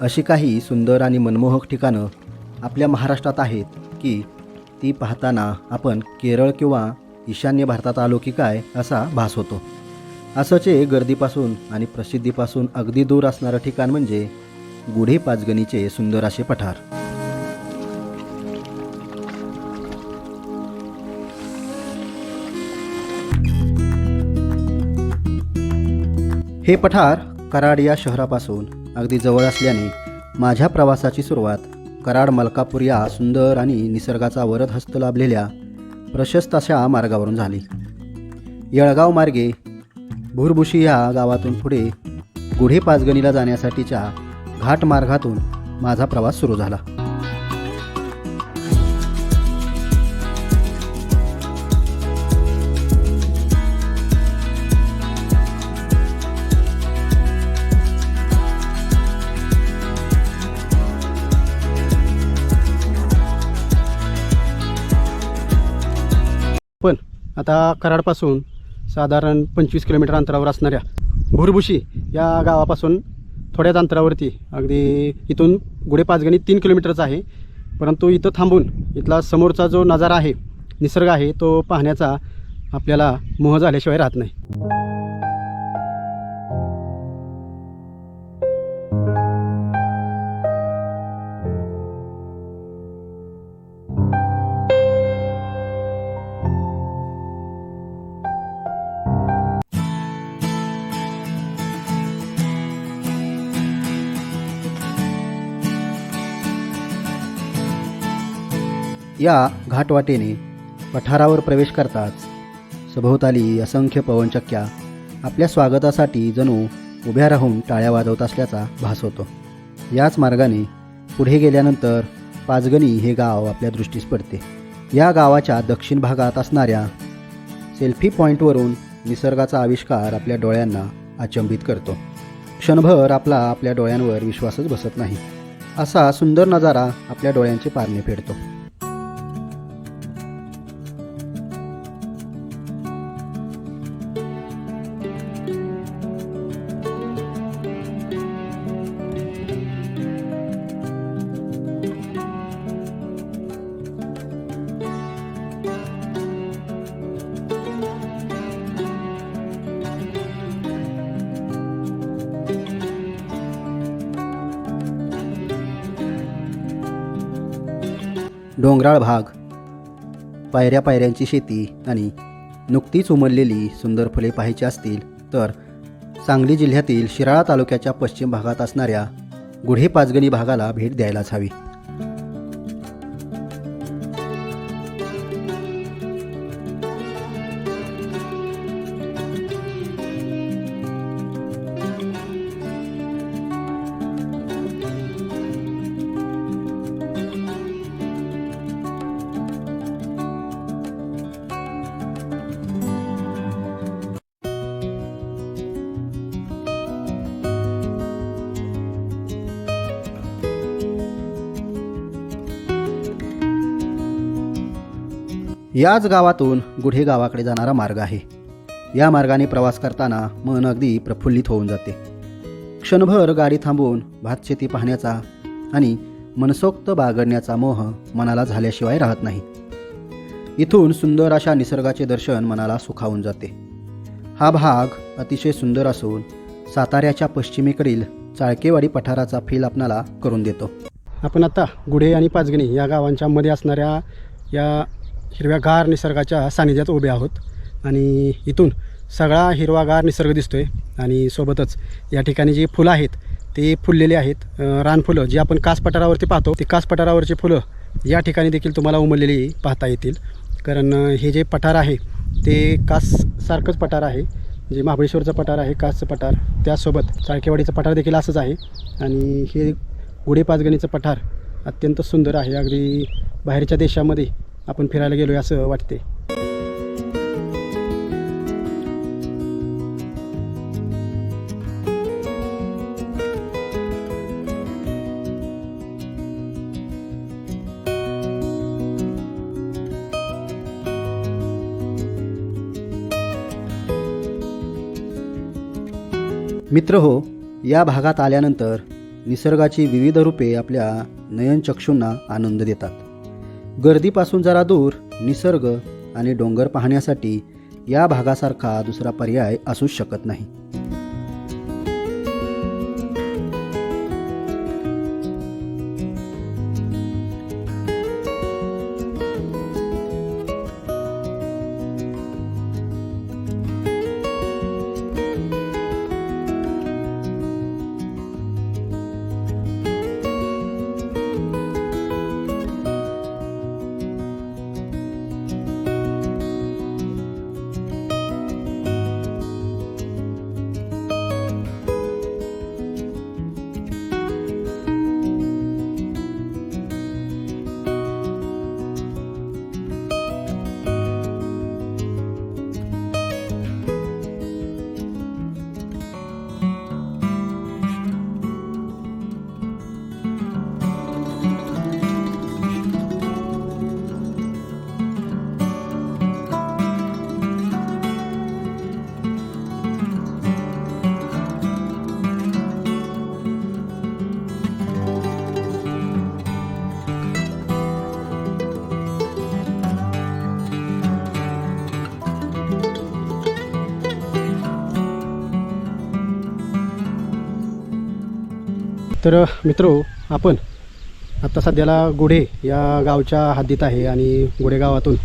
अशी काही सुंदर आणि मनमोहक ठिकाणं आपल्या महाराष्ट्रात आहेत की ती पाहताना आपण केरळ किंवा ईशान्य भारतात आलो की काय असा भास होतो. असंच एक गर्दीपासून आणि प्रसिद्धीपासून अगदी दूर असणारं ठिकाण म्हणजे गुढे पाचगणीचे सुंदर असे पठार. हे पठार कराड या शहरापासून अगदी जवळ असल्याने माझ्या प्रवासाची सुरुवात कराड मलकापूर या सुंदर आणि निसर्गाचा वरद हस्त लाभलेल्या प्रशस्त अशा मार्गावरून झाली. येळगाव मार्गे भुरभुशी या गावातून पुढे गुढे पाचगणीला जाण्यासाठीच्या घाट मार्गातून माझा प्रवास सुरू झाला. आता कराडपासून साधारण पंचवीस किलोमीटर अंतरावर असणाऱ्या भुरभुशी या गावापासून थोड्याच अंतरावरती अगदी इथून गुढे पाचगणी तीन किलोमीटरचा आहे. परंतु इथं थांबून इथला समोरचा जो नजारा आहे निसर्ग आहे तो पाहण्याचा आपल्याला मोह झाल्याशिवाय राहत नाही. या घाटवाटेने पठारावर प्रवेश करताच सभोवताली असंख्य पवनचक्क्या आपल्या स्वागतासाठी जणू उभ्या राहून टाळ्या वाजवत असल्याचा भास होतो. याच मार्गाने पुढे गेल्यानंतर पाचगणी हे गाव आपल्या दृष्टीस पडते. या गावाच्या दक्षिण भागात असणाऱ्या सेल्फी पॉईंटवरून निसर्गाचा आविष्कार आपल्या डोळ्यांना अचंबित करतो. क्षणभर आपला आपल्या डोळ्यांवर विश्वासच बसत नाही. असा सुंदर नजारा आपल्या डोळ्यांचे पारणे फेडतो. डोंगराळ भाग. पायऱ्या पायऱ्यांची शेती आणि नुकतीच उमललेली सुंदर फुले पाहायची असतील तर सांगली जिल्ह्यातील शिराळा तालुक्याच्या पश्चिम भागात असणाऱ्या गुढे पाचगणी भागाला भेट द्यायलाच हवी. याच गावातून गुढे गावाकडे जाणारा मार्ग आहे. या मार्गाने प्रवास करताना मन अगदी प्रफुल्लित होऊन जाते. क्षणभर गाडी थांबवून भातशेती पाहण्याचा आणि मनसोक्त बागडण्याचा मोह मनाला झाल्याशिवाय राहत नाही. इथून सुंदर अशा निसर्गाचे दर्शन मनाला सुखावून जाते. हा भाग अतिशय सुंदर असून साताऱ्याच्या पश्चिमेकडील चाळकेवाडी पठाराचा फील आपणाला करून देतो. आपण आता गुढे आणि पाचगणी या गावांच्या मध्ये असणाऱ्या या हिरव्यागार निसर्गाच्या सानिध्यात उभे आहोत. आणि इथून सगळा हिरवागार निसर्ग दिसतोय. आणि सोबतच या ठिकाणी जी फुलं आहेत ते फुललेली आहेत. रानफुलं जी आपण कास पठारावरती पाहतो ती कासपठारावरची फुलं या ठिकाणी देखील तुम्हाला उमललेली पाहता येतील. कारण हे जे पठार आहे ते काससारखंच पठार आहे. जे महाबळेश्वरचं पठार आहे कासचं पठार. त्यासोबत चाळकेवाडीचं पठार देखील असंच आहे. आणि हे गुढे पाचगणीचं पठार अत्यंत सुंदर आहे. अगदी बाहेरच्या देशामध्ये आपण फिरायला गेलो आहे असं वाटते मित्र हो या भागात आल्यानंतर निसर्गाची विविध रूपे आपल्या नयनचक्षूंना आनंद देतात. गर्दीपासून जरा दूर निसर्ग आणि डोंगर पाहण्यासाठी या भागासारखा दुसरा पर्याय असूच शकत नाही. तर मित्रो आपण आत्ता सध्याला गुढे या गावच्या हद्दीत आहे आणि गुढे गावातून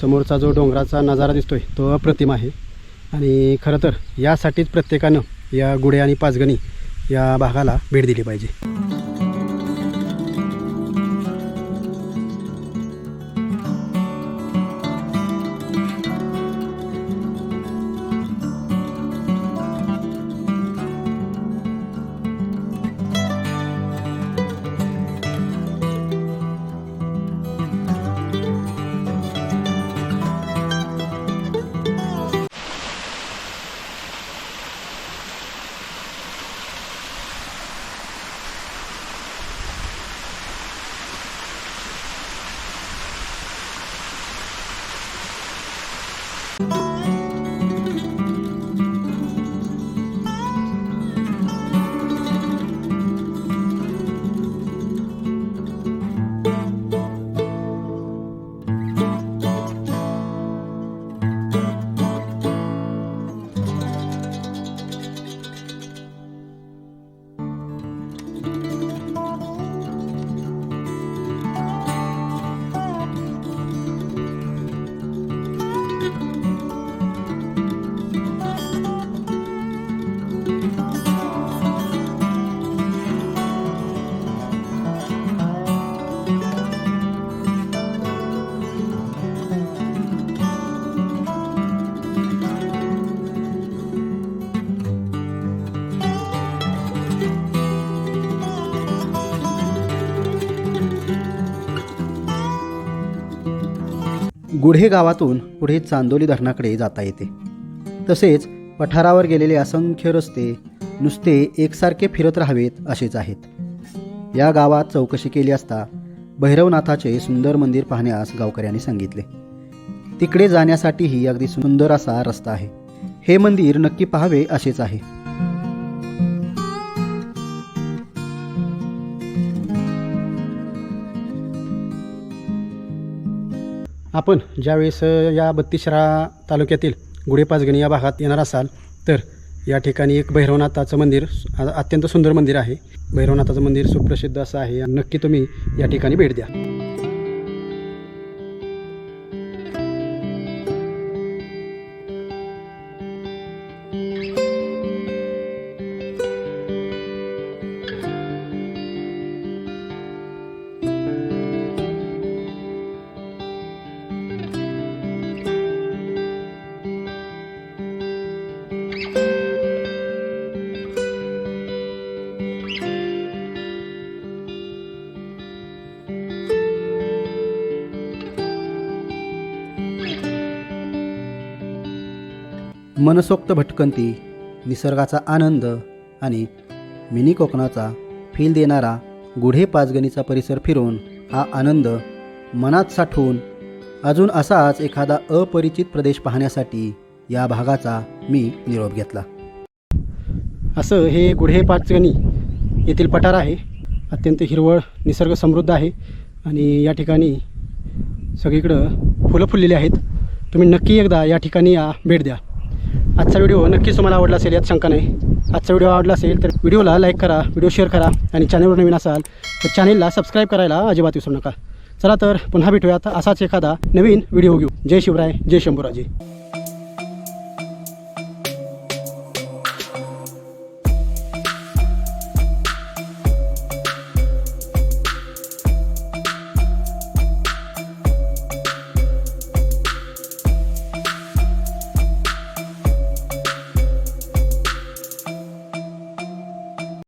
समोरचा जो डोंगराचा नजारा दिसतोय तो अप्रतिम आहे. आणि खरं तर यासाठीच प्रत्येकानं या गुढे आणि पाचगणी या भागाला भेट दिली पाहिजे. गुढे गावातून पुढे चांदोली धरणाकडे जाता येते. तसेच पठारावर गेलेले असंख्य रस्ते नुसते एकसारखे फिरत राहावेत असेच आहेत. या गावात चौकशी केली असता भैरवनाथाचे सुंदर मंदिर पाहण्यास गावकऱ्यांनी सांगितले. तिकडे जाण्यासाठीही अगदी सुंदर असा रस्ता आहे. हे मंदिर नक्की पाहावे असेच आहे. आपण ज्यावेळेस या बत्तीसरा तालुक्यातील गुढेपाचगणी या भागात येणार असाल तर या ठिकाणी एक भैरवनाथाचं मंदिर अत्यंत सुंदर मंदिर आहे. भैरवनाथाचं मंदिर सुप्रसिद्ध असं आहे. नक्की तुम्ही या ठिकाणी भेट द्या. मनसोक्त भटकंती निसर्गाचा आनंद आणि मिनी कोकणाचा फील देणारा गुढे पाचगणीचा परिसर फिरून हा आनंद मनात साठवून अजून असाच एखादा अपरिचित प्रदेश पाहण्यासाठी या भागाचा मी निरोप घेतला. असं हे गुढे पाचगणी येथील पठार आहे. अत्यंत हिरवळ निसर्ग समृद्ध आहे आणि या ठिकाणी सगळीकडं फुलं फुललेली आहेत. तुम्ही नक्की एकदा या ठिकाणी या भेट द्या. आजचा व्हिडिओ नक्कीच तुम्हाला आवडला असेल यात शंका नाही. आजचा व्हिडिओ आवडला असेल तर व्हिडिओला लाईक करा व्हिडिओ शेअर करा आणि चॅनलवर नवीन असाल तर चॅनेलला सबस्क्राईब करायला अजिबात विसरू नका. चला तर पुन्हा भेटूयात असाच एखादा नवीन व्हिडिओ घेऊ जय शिवराय जय शंभूराजी.